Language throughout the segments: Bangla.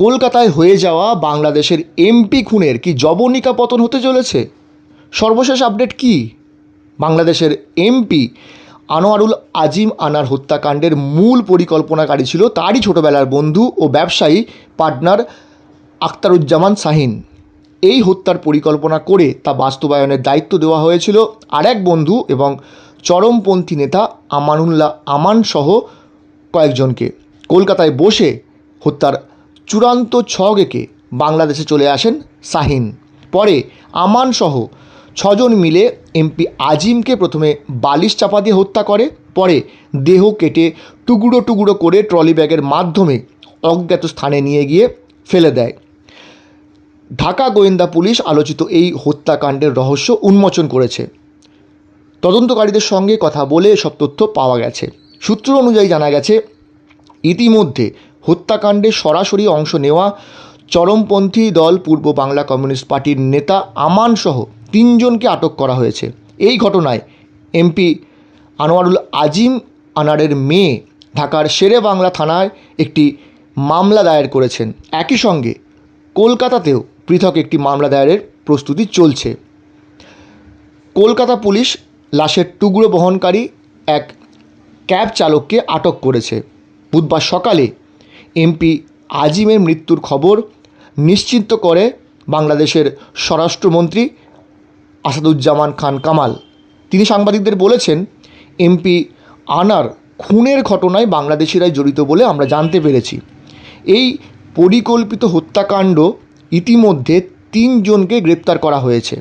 কলকাতায় হয়ে যাওয়া বাংলাদেশের এমপি খুনের কি জবনিকা পতন হতে চলেছে? সর্বশেষ আপডেট কি? বাংলাদেশের এমপি আনোয়ারুল আজিম আনার হত্যাকাণ্ডের মূল পরিকল্পনাকারী ছিল তারই ছোটবেলার বন্ধু ও ব্যবসায়ী পার্টনার আখতারুজ্জামান শাহিন। এই হত্যার পরিকল্পনা করে তা বাস্তবায়নের দায়িত্ব দেওয়া হয়েছিল আরেক বন্ধু এবং চরমপন্থী নেতা আমানুল্লাহ আমান সহ কয়েকজনকে। কলকাতায় বসে হত্যার চূড়ান্ত ছক এঁকে বাংলাদেশে চলে আসেন শাহিন। পরে আমান সহ ছজন মিলে এমপি আজিমকে প্রথমে বালিশ চাপা দিয়ে হত্যা করে, পরে দেহ কেটে টুকরো টুকরো করে ট্রলি ব্যাগের মাধ্যমে অজ্ঞাত স্থানে নিয়ে গিয়ে ফেলে দেয়। ঢাকা গোয়েন্দা পুলিশ আলোচিত এই হত্যাকাণ্ডের রহস্য উন্মোচন করেছে। তদন্তকারীদের সঙ্গে কথা বলে এসব তথ্য পাওয়া গেছে। সূত্র অনুযায়ী জানা গেছে, ইতিমধ্যে হত্যাকাণ্ডে সরাসরি অংশ নেওয়া চরমপন্থী দল পূর্ব বাংলা কমিউনিস্ট পার্টির নেতা আমান সহ তিনজনকে আটক করা হয়েছে। এই ঘটনায় এমপি আনোয়ারুল আজিম আনারের মেয়ে ঢাকার শেরে বাংলা থানায় একটি মামলা দায়ের করেছেন। একই সঙ্গে কলকাতাতেও পৃথক একটি মামলা দায়েরের প্রস্তুতি চলছে। কলকাতা পুলিশ লাশের টুকরো বহনকারী এক ক্যাব চালককে আটক করেছে। বুধবার সকালে এমপি আজিমের মৃত্যুর খবর নিশ্চিত করে বাংলাদেশের স্বরাষ্ট্রমন্ত্রী আসাদুজ্জামান খান কামাল। তিনি সাংবাদিকদের বলেছেন, এমপি আনার খুনের ঘটনায় বাংলাদেশিরাই জড়িত বলে আমরা জানতে পেরেছি। এই পরিকল্পিত হত্যাকাণ্ড ইতিমধ্যে তিনজনকে গ্রেপ্তার করা হয়েছে।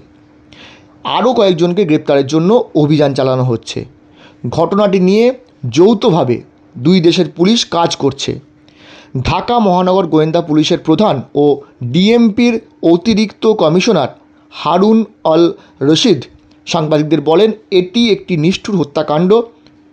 আরও কয়েকজনকে গ্রেপ্তারের জন্য অভিযান চালানো হচ্ছে। ঘটনাটি নিয়ে যৌথভাবে দুই দেশের পুলিশ কাজ করছে। ঢাকা মহানগর গোয়েন্দা পুলিশের প্রধান ও ডিএমপির অতিরিক্ত কমিশনার হারুন অল রশিদ সাংবাদিকদের বলেন, এটি একটি নিষ্ঠুর হত্যাকাণ্ড।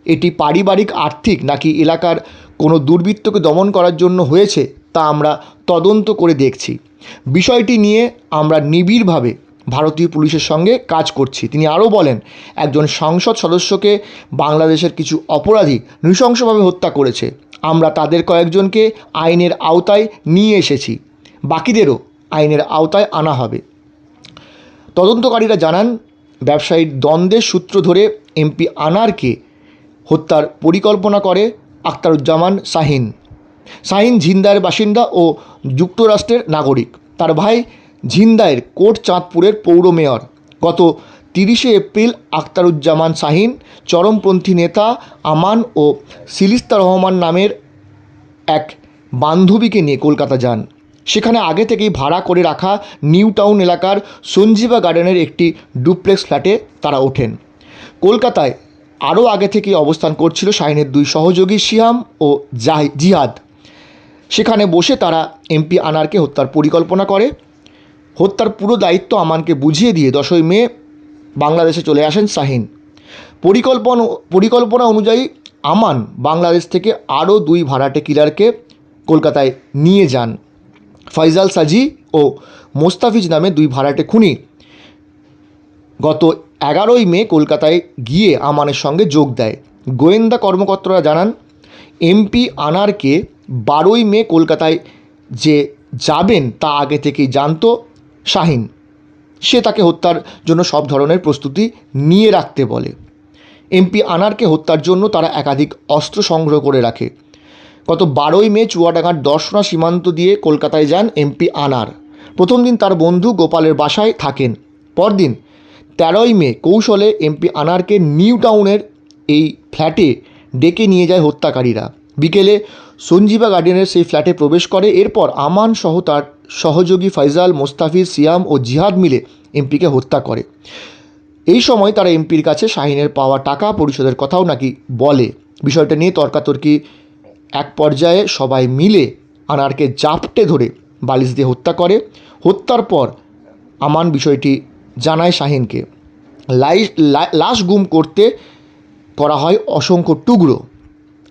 এটি পারিবারিক, আর্থিক নাকি এলাকার কোনো দুর্বৃত্তকে দমন করার জন্য হয়েছে তা আমরা তদন্ত করে দেখছি। বিষয়টি নিয়ে আমরা নিবিড়ভাবে ভারতীয় পুলিশের সঙ্গে কাজ করছি। তিনি আরও বলেন, একজন সংসদ সদস্যকে বাংলাদেশের কিছু অপরাধী নৃশংসভাবে হত্যা করেছে। আমরা তাদের কয়েকজনকে আইনের আওতায় নিয়ে এসেছি। বাকিদেরও আইনের আওতায় আনা হবে। তদন্তকারীরা জানান, ব্যবসায়ীর দ্বন্দ্বের সূত্র ধরে এমপি আনারকে হত্যার পরিকল্পনা করে আখতারুজ্জামান শাহিন। শাহিন ঝিন্দার বাসিন্দা ও যুক্তরাষ্ট্রের নাগরিক। তার ভাই ঝিন্দায়ের কোট চাঁদপুরের পৌর মেয়র। গত তিরিশে এপ্রিল আখতারুজ্জামান শাহিন, চরমপন্থী নেতা আমান ও সিলিস্তা রহমান নামের এক বান্ধবীকে নিয়ে কলকাতা যান। সেখানে আগে থেকেই ভাড়া করে রাখা নিউ টাউন এলাকার সঞ্জীবা গার্ডেনের একটি ডুপ্লেক্স ফ্ল্যাটে তারা ওঠেন। কলকাতায় আরও আগে থেকেই অবস্থান করছিল শাহিনের দুই সহযোগী শিয়াম ও জাহি জিহাদ। সেখানে বসে তারা এমপি আনারকে হত্যার পরিকল্পনা করে। হত্যার পুরো দায়িত্ব আমানকে বুঝিয়ে দিয়ে দশই মে বাংলাদেশে চলে আসেন শাহিন। পরিকল্পনা পরিকল্পনা অনুযায়ী আমান বাংলাদেশ থেকে আরও দুই ভাড়াটে কিলারকে কলকাতায় নিয়ে যান। ফয়জাল সাজি ও মোস্তাফিজ নামে দুই ভাড়াটে খুনি। গত এগারোই মে কলকাতায় গিয়ে আমানের সঙ্গে যোগ দেয়। গোয়েন্দা কর্মকর্তারা জানান, এমপি আনারকে বারোই মে কলকাতায় যে যাবেন তা আগে থেকেই জানতো শাহিন। সে তাকে হত্যার জন্য সব ধরনের প্রস্তুতি নিয়ে রাখতে বলে। এমপি আনারকে হত্যার জন্য তারা একাধিক অস্ত্র সংগ্রহ করে রাখে। গত বারোই মে চুয়াডাঙ্গার দর্শনা সীমান্ত দিয়ে কলকাতায় যান এমপি আনার। প্রথম দিন তার বন্ধু গোপালের বাসায় থাকেন। পরদিন তেরোই মে কৌশলে এমপি আনারকে নিউ টাউনের এই ফ্ল্যাটে ডেকে নিয়ে যায় হত্যাকারীরা। বিকেলে সঞ্জীবা গার্ডেনের সেই ফ্ল্যাটে প্রবেশ করে। এরপর আমান সহ তার সহযোগী ফাইজাল মোস্তাফিজ, সিয়াম ও জিহাদ মিলে এমপিকে হত্যা করে। এই সময় তারা এমপির কাছে শাহিনের পাওয়া টাকা পরিশোধের কথাও নাকি বলে। বিষয়টা নিয়ে তর্কাতর্কি এক পর্যায়ে সবাই মিলে আনারকে জাপটে ধরে বালিশ দিয়ে হত্যা করে। হত্যার পর আমান বিষয়টি জানায় শাহিনকে। লাই লাশ গুম করতে করা হয় অসংখ্য টুকরো।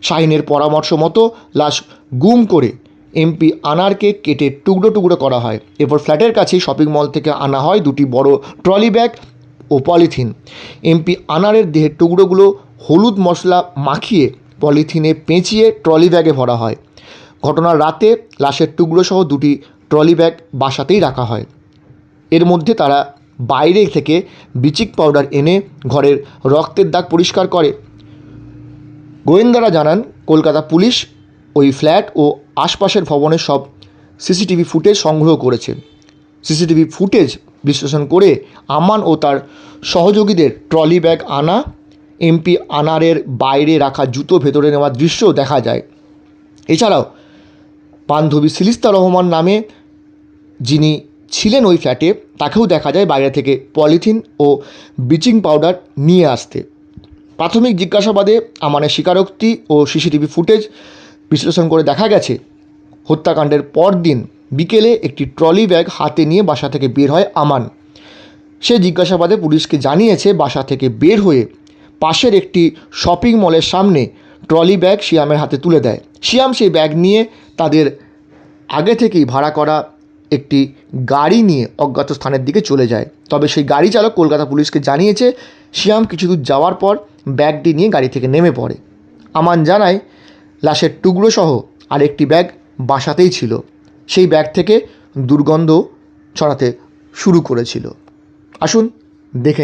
শাহিনের পরামর্শ মতো লাশ গুম করে এমপি আনারকে কেটে টুকরো টুকরো করা হয়। এরপর ফ্ল্যাটের কাছেই শপিং মল থেকে আনা হয় দুটি বড় ট্রলি ব্যাগ ও পলিথিন। এমপি আনারের দেহের টুকরোগুলো হলুদ মশলা মাখিয়ে পলিথিনে পেঁচিয়ে ট্রলি ব্যাগে ভরা হয়। ঘটনার রাতে লাশের টুকরো সহ দুটি ট্রলি ব্যাগ বাসাতেই রাখা হয়। এর মধ্যে তারা বাইরে থেকে ব্লিচিং পাউডার এনে ঘরের রক্তের দাগ পরিষ্কার করে গোয়েন্দারা জানান, কলকাতা পুলিশ ওই ফ্ল্যাট ও আশপাশের ভবনের সব সিসিটিভি ফুটেজ সংগ্রহ করেছে। সিসিটিভি ফুটেজ বিশ্লেষণ করে আমান ও তার সহযোগীদের ট্রলি ব্যাগ আনা, এমপি আনারের বাইরে রাখা জুতো ভেতরে নেওয়ার দৃশ্য দেখা যায়। এছাড়াও বান্ধবী সিলিস্তা রহমান নামে যিনি ছিলেন ওই ফ্ল্যাটে, তাকেও দেখা যায় বাইরে থেকে পলিথিন ও ব্লিচিং পাউডার নিয়ে আসতে। প্রাথমিক জিজ্ঞাসাবাদে আমানের স্বীকারোক্তি ও সিসিটিভি ফুটেজ বিশ্লেষণ করে দেখা গেছে, হত্যাকাণ্ডের পরদিন বিকেলে একটি ট্রলি ব্যাগ হাতে নিয়ে বাসা থেকে বের হয় আমান। সে জিজ্ঞাসাবাদে পুলিশকে জানিয়েছে, বাসা থেকে বের হয়ে পাশের একটি শপিং মলের সামনে ট্রলি ব্যাগ শিয়ামের হাতে তুলে দেয়। শিয়াম সেই ব্যাগ নিয়ে তাদের আগে থেকেই ভাড়া করা একটি গাড়ি নিয়ে অজ্ঞাত স্থানের দিকে চলে যায়। তবে সেই গাড়ি চালক কলকাতা পুলিশকে জানিয়েছে, শিয়াম কিছু দূর যাওয়ার পর ব্যাগটি নিয়ে গাড়ি থেকে নেমে পড়ে। আমান জানায়, লাশের টুকরো সহ আরেকটি ব্যাগ বাসাতেই ছিল। সেই ব্যাগ থেকে দুর্গন্ধ ছড়াতে শুরু করেছিল। আসুন দেখে নিই।